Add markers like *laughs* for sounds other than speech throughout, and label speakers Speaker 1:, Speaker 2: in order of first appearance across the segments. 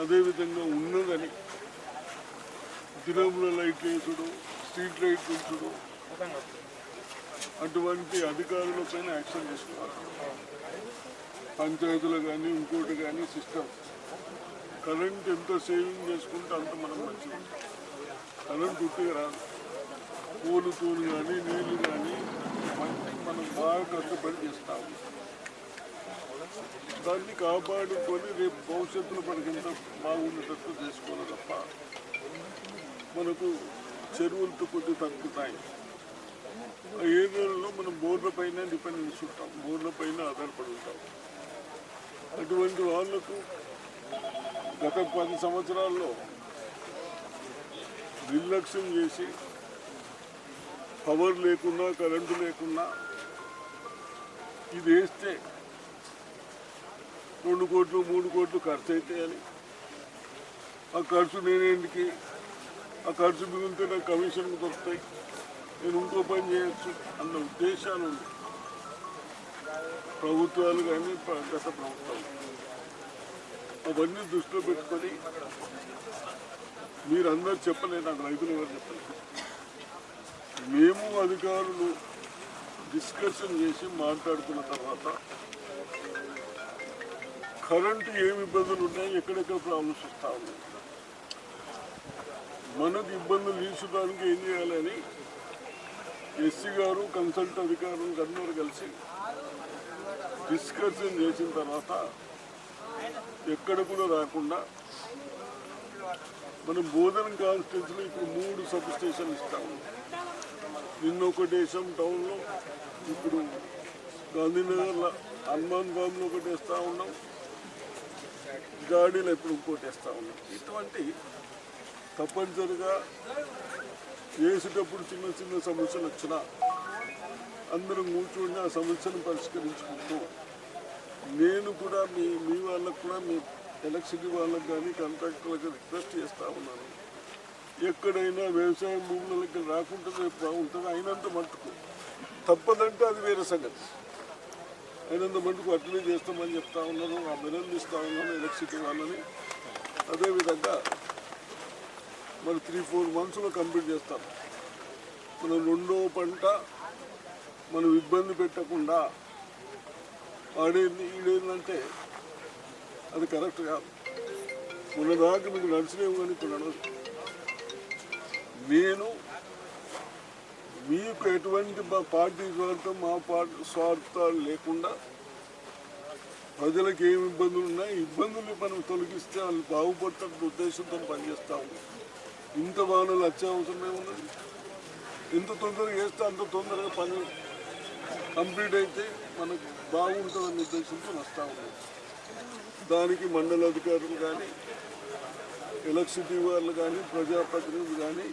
Speaker 1: అదేవిధంగా ఉన్నదని దినముల లైట్లు వేసుడు స్ట్రీట్ లైట్ ఉంచుడు అటువంటి అధికారులపైన యాక్షన్ తీసుకోవాలి. పంచాయతీలు కానీ ఇంకోటి కానీ సిస్టమ్. కరెంట్ ఎంత సేవింగ్ చేసుకుంటే అంత మనం మంచిది. కరెంట్ ఉట్టిగా రాదు. పూలు తూలు కానీ నీళ్ళు కానీ మనం బాగా కష్టపడి చేస్తాము. దాన్ని కాపాడుకొని రేపు భవిష్యత్తులో మనకి ఎంత బాగుండేటట్టు చేసుకోవాలి తప్ప మనకు చెరువులతో కొద్దిగా తగ్గుతాయి. ఆ ఏరియాలో మనం బోర్ల పైన డిపెండెన్స్ ఉంటాం బోర్ల పైన ఆధారపడి ఉంటాం. అటువంటి వాళ్ళకు గత పది సంవత్సరాల్లో నిర్లక్ష్యం చేసి పవర్ లేకున్నా కరెంటు లేకున్నా ఇది వేస్తే రెండు కోట్లు మూడు కోట్లు ఖర్చు అవుతాయని ఆ ఖర్చు నేనేంటికి ఆ ఖర్చు మిగిలితే నాకు కమిషన్ దొరుకుతాయి. నేను ఇంకో పని చేయొచ్చు అన్న ఉద్దేశాలు ప్రభుత్వాలు కానీ గత ప్రభుత్వాలు. అవన్నీ దృష్టిలో పెట్టుకొని మీరందరూ చెప్పలేదు నాకు రైతులు ఎవరు చెప్పలేదు. మేము అధికారులు డిస్కషన్ చేసి మాట్లాడుకున్న తర్వాత కరెంటు ఏమి ఇబ్బందులు ఉన్నాయి? ఎక్కడెక్కడ ప్రాబ్లమ్స్ వస్తా ఉన్నాయి? మనకు ఇబ్బందులు తీర్చడానికి ఏం చేయాలని ఎస్సీ గారు కన్సల్ట్ అధికారులు అందరూ కలిసి డిస్కషన్ చేసిన తర్వాత ఎక్కడ కూడా రాకుండా మనం బోధన కాన్స్టిట్యూన్సీలో ఇప్పుడు మూడు సబ్ స్టేషన్ ఇస్తాము. నిన్న ఒక దేశం టౌన్లో ఇప్పుడు గాంధీనగర్లో హనుమాన్ బాబులో ఒకటి వేస్తూ ఉన్నాం. గాడీలో ఇప్పుడు ఇంకోటి వేస్తూ ఉన్నాం. ఇటువంటి తప్పనిసరిగా వేసేటప్పుడు చిన్న చిన్న సమస్యలు వచ్చినా అందరం కూర్చొని ఆ సమస్యను పరిష్కరించుకుంటూ నేను కూడా మీ మీ వాళ్ళకు కూడా మీ ఎలక్ట్రిసిటీ వాళ్ళకి కానీ కాంట్రాక్టర్లకు రిక్వెస్ట్ చేస్తూ ఉన్నాను. ఎక్కడైనా వ్యవసాయ భూములకి రాకుండా బాగుంటుంది అయినంత మట్టుకు తప్పదంటే అది వేరే సంగతి. అయినంత మటుకు అట్లనే చేస్తామని చెప్తా ఉన్నారు అభినందిస్తూ ఉన్నాను ఎలక్ట్రిసిటీ వాళ్ళని. అదేవిధంగా మరి త్రీ ఫోర్ మంత్స్లో కంప్లీట్ చేస్తాం. మనం రెండో పంట మనం ఇబ్బంది పెట్టకుండా ఆడేది ఈడేందంటే అది కరెక్ట్ కాదు. మొన్న దాకా మీకు నడిచినేవు కానీ ఇప్పుడు నడవదు. నేను మీకు ఎటువంటి పార్టీ స్వార్థం మా పార్టీ స్వార్థాలు లేకుండా ప్రజలకు ఏమి ఇబ్బందులు ఉన్నాయి? ఇబ్బందులు మనం తొలగిస్తే వాళ్ళు బాగుపడటం ఉద్దేశంతో పనిచేస్తాము ఇంత వానలు వచ్చే అవసరం ఏమున్నది ఎంత తొందరగా చేస్తే అంత తొందరగా పని కంప్లీట్ అయితే మనకు బాగుంటుందనే ఉద్దేశంతో వస్తూ ఉన్నాం దానికి మండల అధికారులు కానీ ఎలక్ట్రిసిటీ వాళ్ళు కానీ ప్రజాప్రతినిధులు కానీ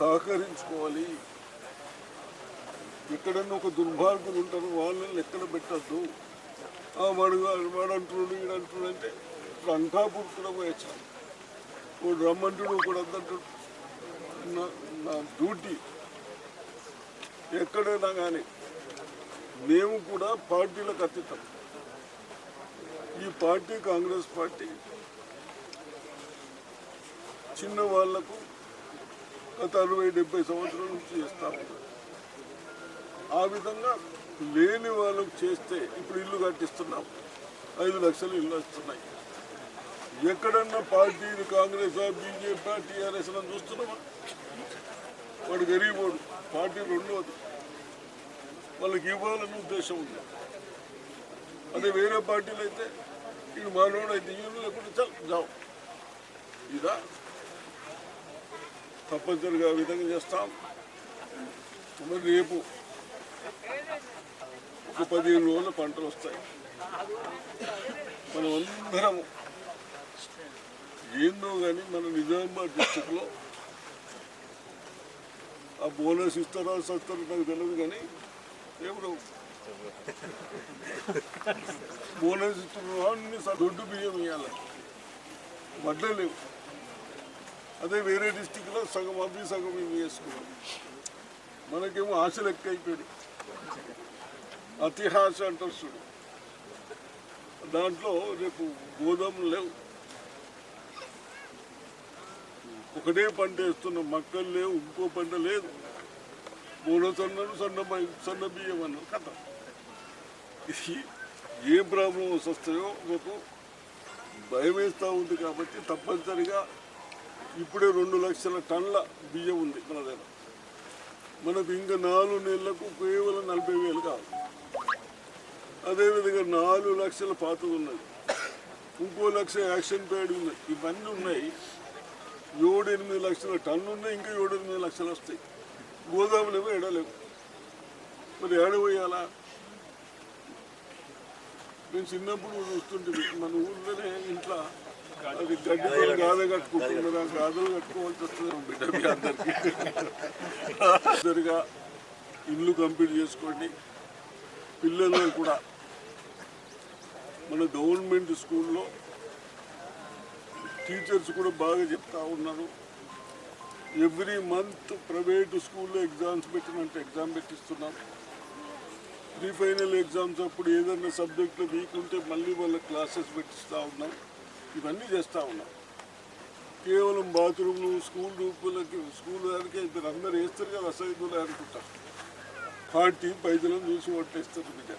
Speaker 1: సహకరించుకోవాలి. ఎక్కడన్నా ఒక దుర్మార్గులు ఉంటారు వాళ్ళని లెక్కన పెట్టద్దు. ఆ వాడు వాడు అంటున్నాడు అంటున్నాడు అంటే ఇప్పుడు అంకాపూర్ కూడా పోయొచ్చాను వాడు రమ్మంటుడు ఒకడు వద్దంటాడు నా డ్యూటీ ఎక్కడైనా కానీ మేము కూడా పార్టీలకు అతీతం. ఈ పార్టీ కాంగ్రెస్ పార్టీ చిన్న వాళ్ళకు గత అరవై డెబ్బై సంవత్సరాల నుంచి చేస్తా ఉన్నారు. ఆ విధంగా లేని వాళ్ళకు చేస్తే ఇప్పుడు ఇల్లు కట్టిస్తున్నాం. ఐదు లక్షలు ఇల్లు వస్తున్నాయి. ఎక్కడన్నా పార్టీలు కాంగ్రెస్ బీజేపీ టీఆర్ఎస్ అని చూస్తున్నామా? వాడు గరీబోడు పార్టీ రెండోది. వాళ్ళకి ఇవ్వాలని ఉద్దేశం ఉంది. అదే వేరే పార్టీలు అయితే ఇది మానవుడు అయితే ఈయన లేకుండా చల్ జావు ఇదా తప్పనిసరిగా విధంగా చేస్తాం. మరి రేపు ఒక పదిహేను రోజుల పంటలు వస్తాయి. మనం అందరం ఏందో కానీ మన నిజామాబాద్ డిస్టిక్లో ఆ బోనస్ ఇస్తారా సస్తారో నాకు తెలియదు కానీ ఎవరు బోనస్ ఇస్తున్నా అన్ని దొడ్డు బియ్యం ఇవ్వాలి వడ్డలేవు అదే వేరే డిస్టిక్లో సగం అవి సగం ఇవి వేసుకున్నాం. మనకేమో ఆశ లెక్క అయిపోయాయి అతి ఆశ అంటారు చూడు. దాంట్లో రేపు గోదాములు లేవు. ఒకటే పంట వేస్తున్నాం మక్కలు లేవు ఇంకో పంట లేదు. మూడో సన్నను సన్న సన్న బియ్యం అన్నారు కథ. ఏ ప్రాబ్లమ్స్ వస్తాయో మాకు భయం వేస్తూ ఉంది కాబట్టి తప్పనిసరిగా ఇప్పుడే రెండు లక్షల టన్నుల బియ్యం ఉంది మన దగ్గర. మనకు ఇంకా నాలుగు నెలలకు కేవలం నలభై వేలు కావాలి. అదేవిధంగా నాలుగు లక్షల పాతది ఉన్నది. ఇంకో లక్ష యాక్షన్ ప్యాడ్ ఉన్నది. ఇవన్నీ ఉన్నాయి. ఏడు ఎనిమిది లక్షల టన్ను ఉన్నాయి ఇంకా ఏడు ఎనిమిది లక్షలు వస్తాయి. గోదాములు ఏమో ఎడలేవు. మరి ఏడవేయాలా నేను చిన్నప్పుడు చూస్తుంటే మన ఊళ్ళోనే ఇంట్లో అది కట్టుకుంటున్నారు ఆ కట్టుకోవాల్సి వస్తుంది బిడ్డ మీ అందరికీ సరిగా ఇల్లు కంప్లీట్ చేసుకోండి. పిల్లలను కూడా మన గవర్నమెంట్ స్కూల్లో టీచర్స్ కూడా బాగా చెప్తా ఉన్నారు. ఎవ్రీ మంత్ ప్రైవేట్ స్కూల్లో ఎగ్జామ్స్ పెట్టినంటే ఎగ్జామ్ పెట్టిస్తున్నాం. ప్రీ ఫైనల్ ఎగ్జామ్స్ అప్పుడు ఏదైనా సబ్జెక్ట్లో వీక్ ఉంటే మళ్ళీ వాళ్ళ క్లాసెస్ పెట్టిస్తూ ఉన్నాం. ఇవన్నీ చేస్తూ ఉన్నాం. కేవలం బాత్రూమ్లు స్కూల్ రూపులకి స్కూల్ దానికి ఇద్దరు అందరు వేస్తారు కదా అసైదులు అనుకుంటారు పార్టీ పైసలను చూసి ఒట్టేస్తారు బిడ్డ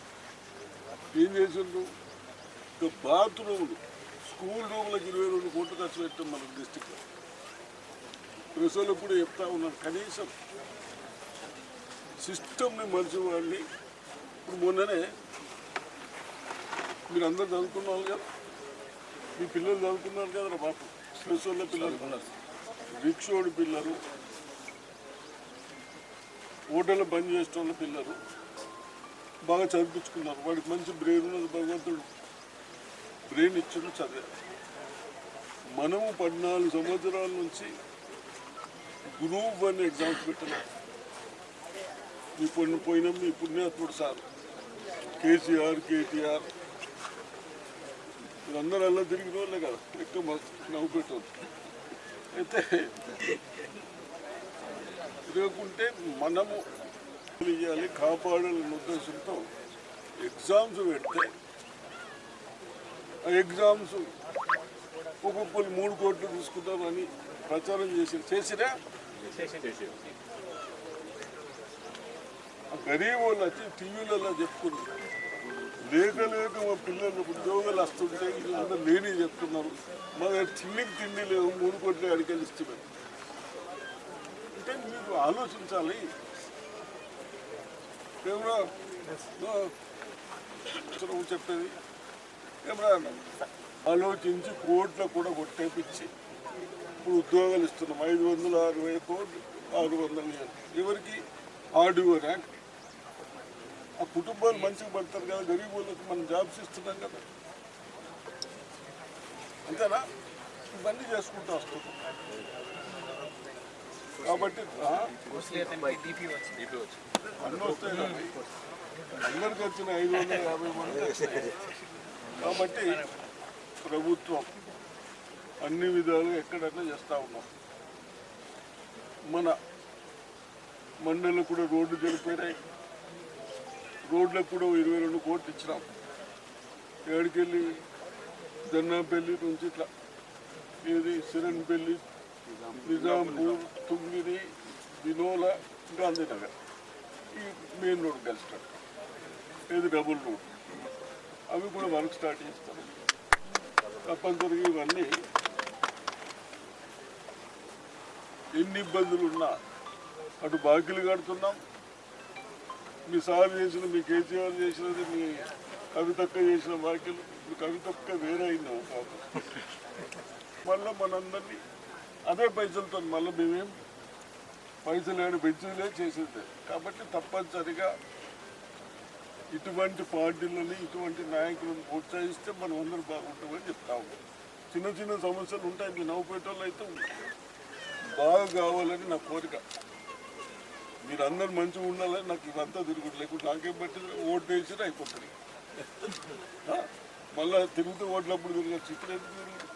Speaker 1: ఏం చేసిండ్రు? ఇక బాత్రూములు స్కూల్ రూములకు ఇరవై రెండు కోట్లు ఖర్చు పెట్టాం మన డిస్టిక్లో ప్రజలకు కూడా చెప్తా ఉన్నాను కనీసం సిస్టమ్ని మనిషి ఇప్పుడు మొన్ననే మీరు అందరు చదువుకున్న వాళ్ళు కదా? మీ పిల్లలు చదువుకున్నారు కదా బాపు. స్పెషల్ పిల్లలు. రిక్షోడి పిల్లలు. హోటల్లో బంద్ చేసిన పిల్లలు. బాగా చదివించుకున్నారు. వాడికి మంచి బ్రెయిన్ ఉన్నది భగవంతుడు. బ్రెయిన్ ఇచ్చిన చదివారు మనము పద్నాలుగు సంవత్సరాల నుంచి గ్రూప్ వన్ ఎగ్జామ్స్ పెట్టలేదు. ఇప్పుడు పోయినాం మీ పుణ్యాత్ముడు సార్. కేసీఆర్ కేటీఆర్ వీళ్ళందరూ అలా తిరిగిన వాళ్ళే కదా. ఎక్కువ మస్తు నవ్వు పెట్టారు అయితే తిరగకుంటే మనము ఇవ్వాలి కాపాడాలనే ఉద్దేశంతో ఎగ్జామ్స్ పెడితే ఆ ఎగ్జామ్స్ ఒక్కొక్కరు మూడు కోట్లు తీసుకుంటామని ప్రచారం చేసి చేసినా గరీబ్ వాళ్ళు వచ్చి టీవీలలో చెప్పుకున్నారు లేక లేక మా పిల్లలు ఉద్యోగాలు వస్తుంటే వీళ్ళందరూ లేని చెప్తున్నారు మా దగ్గర తిండికి తిండి లేవు మూడు కోట్ల అడిగలు ఇస్తున్నాం అంటే మీరు ఆలోచించాలి. ఏమరా? నువ్వు చెప్పేది. ఏమరా? ఆలోచించి కోట్ల కూడా కొట్టేపించి ఇప్పుడు ఉద్యోగాలు ఇస్తున్నాం. ఐదు వందల అరవై కోట్లు ఆరు వందల. ఎవరికి? RDO rank. ఆ కుటుంబాలు మంచిగా పడతారు కదా గరీబ్ వాళ్ళకి మనం జాబ్స్ ఇస్తున్నాం కదా. అంతేనా? ఇవన్నీ చేసుకుంటూ వస్తున్నాం కాబట్టి అన్నీ వస్తాయి అందరికి వచ్చిన ఐదు వందల యాభై మంది కాబట్టి ప్రభుత్వం అన్ని విధాలుగా ఎక్కడన్నా చేస్తూ ఉన్నాం. మన మండలిలో కూడా రోడ్డు జరిపోయినాయి రోడ్లకు కూడా ఇరవై రెండు కోట్లు ఇచ్చినాం. ఏడికెళ్ళి దన్నాపల్లి నుంచి ఇట్లా ఏది సిరన్పల్లి నిజాంపూర్ తుంగిరి వినోల గాంధీనగర్ ఈ మెయిన్ రోడ్ కలిసినట్టు ఏది డబుల్ రోడ్. అవి కూడా వర్క్ స్టార్ట్ చేస్తారు తప్పనిసరిగా ఇవన్నీ ఎన్ని ఇబ్బందులు ఉన్నా అటు బాకీలు కడుతున్నాం మీ సార్ చేసిన మీ కేసీఆర్ చేసినది మీ కవితక్క చేసిన వ్యాఖ్యలు. ఇప్పుడు కవితక్క వేరే అయింది మళ్ళీ మనందరినీ అదే పైసలతో మళ్ళీ మేమేం పైసలు ఏడు పెంచులే చేసేది. కాబట్టి తప్పనిసరిగా ఇటువంటి పార్టీలని ఇటువంటి నాయకులను ప్రోత్సహిస్తే మనం అందరూ బాగుంటామని చెప్తా ఉన్నాం. చిన్న చిన్న సమస్యలు ఉంటాయి మీ నవ్వుపేటలో అయితే బాగా కావాలని నా కోరిక. మీరు అందరు మంచిగా ఉండాలని నాకు ఇదంతా తిరుగుడు. లేకుంటే నాకేం పట్టింది? ఓటు వేసినా అయిపోతుంది? *laughs* మళ్ళా తిరుగుతూ ఓట్లప్పుడు తిరగచ్చు ఇప్పుడు ఎందుకు తిరుగుడు?